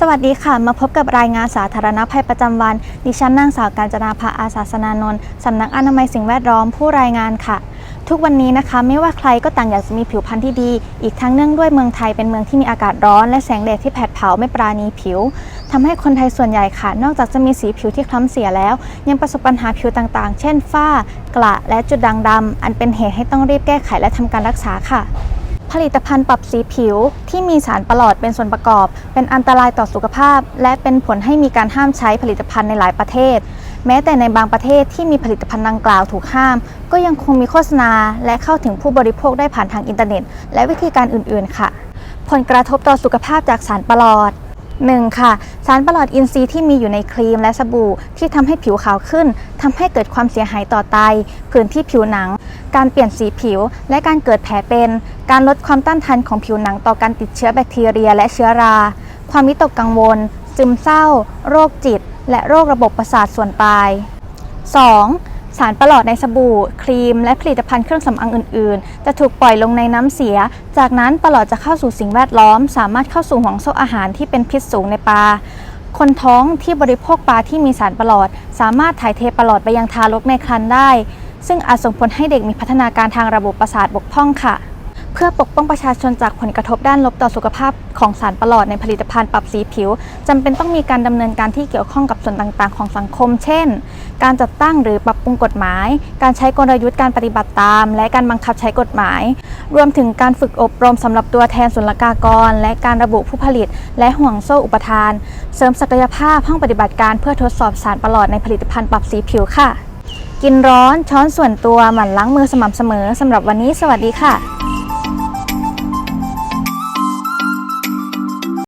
สวัสดีค่ะ มาพบกับรายงานสาธารณภัยประจำวัน ดิฉันนางสาวการจนาภาอาสาสนานนท์สำนักอนามัยสิ่งแวดล้อมผู้รายงานค่ะ ทุกวันนี้นะคะ ไม่ว่าใครก็ต่างอยากจะมีผิวพรรณที่ดี อีกทั้งเนื่องด้วยเมืองไทยเป็นเมืองที่มีอากาศร้อน และแสงแดดที่แผดเผาไม่ปราณีผิวทำให้คนไทยส่วนใหญ่ค่ะ นอกจากจะมีสีผิวที่คล้ำเสียแล้ว ยังประสบปัญหาผิวต่างๆ เช่นฝ้ากระและจุดด่างดำอันเป็นเหตุให้ต้องรีบแก้ไขและทำการรักษาค่ะ ผลิตภัณฑ์ปรับสีผิวที่มีสารประหลอดเป็นส่วนประกอบ เป็นอันตรายต่อสุขภาพ และเป็นผลให้มีการห้ามใช้ผลิตภัณฑ์ในหลายประเทศ แม้แต่ในบางประเทศที่มีผลิตภัณฑ์ดังกล่าวถูกห้าม ก็ยังคงมีโฆษณา และเข้าถึงผู้บริโภคได้ผ่านทางอินเทอร์เน็ต และวิธีการอื่น ๆ ค่ะ ผลกระทบต่อสุขภาพจากสารประหลอด 1. ค่ะ สารประหลอดอินทรีย์ที่มีอยู่ในครีมและสบู่ที่ทำให้ผิวขาวขึ้นทำให้เกิดความเสียหายต่อไตผื่นที่ผิวหนัง การเปลี่ยนสีผิว และการเกิดแผลเป็น การลดความต้านทานของผิวหนังต่อการติดเชื้อแบคทีเรียและเชื้อรา ความวิตกกังวล ซึมเศร้า โรคจิต และโรคระบบประสาทส่วนปลาย 2. สารประหลอดในสบู่ ครีม และผลิตภัณฑ์เครื่องสำอางอื่น ๆ จะถูกปล่อยลงในน้ำเสีย จากนั้นประหลอดจะเข้าสู่สิ่งแวดล้อม สามารถเข้าสู่ห่วงโซ่อาหารที่เป็นพิษสูงในปลาคนท้องที่บริโภคปลาที่มีสารประหลอด สามารถถ่ายเทประหลอดไปยังทารกในครรภ์ได้ ซึ่งอาจส่งผลให้เด็กมีพัฒนาการทางระบบประสาทบกพร่องค่ะ เพื่อปกป้องประชาชนจากผลกระทบด้านลบต่อสุขภาพของสารประหลอดในผลิตภัณฑ์ปรับสีผิวจำเป็นต้องมีการดำเนินการที่เกี่ยวข้องกับส่วนต่างๆ ของสังคม เช่น การจัดตั้งหรือปรับปรุงกฎหมาย การใช้กลยุทธ์การปฏิบัติตาม และการบังคับใช้กฎหมาย รวมถึงการฝึกอบรมสำหรับตัวแทนศุลกากร และการระบุผู้ผลิต และห่วงโซ่อุปทาน เสริมศักยภาพห้องปฏิบัติการเพื่อทดสอบสารประหลอดในผลิตภัณฑ์ปรับสีผิวค่ะ กินร้อนช้อนส่วนตัวหมั่นล้างมือสม่ำเสมอสำหรับวันนี้สวัสดีค่ะ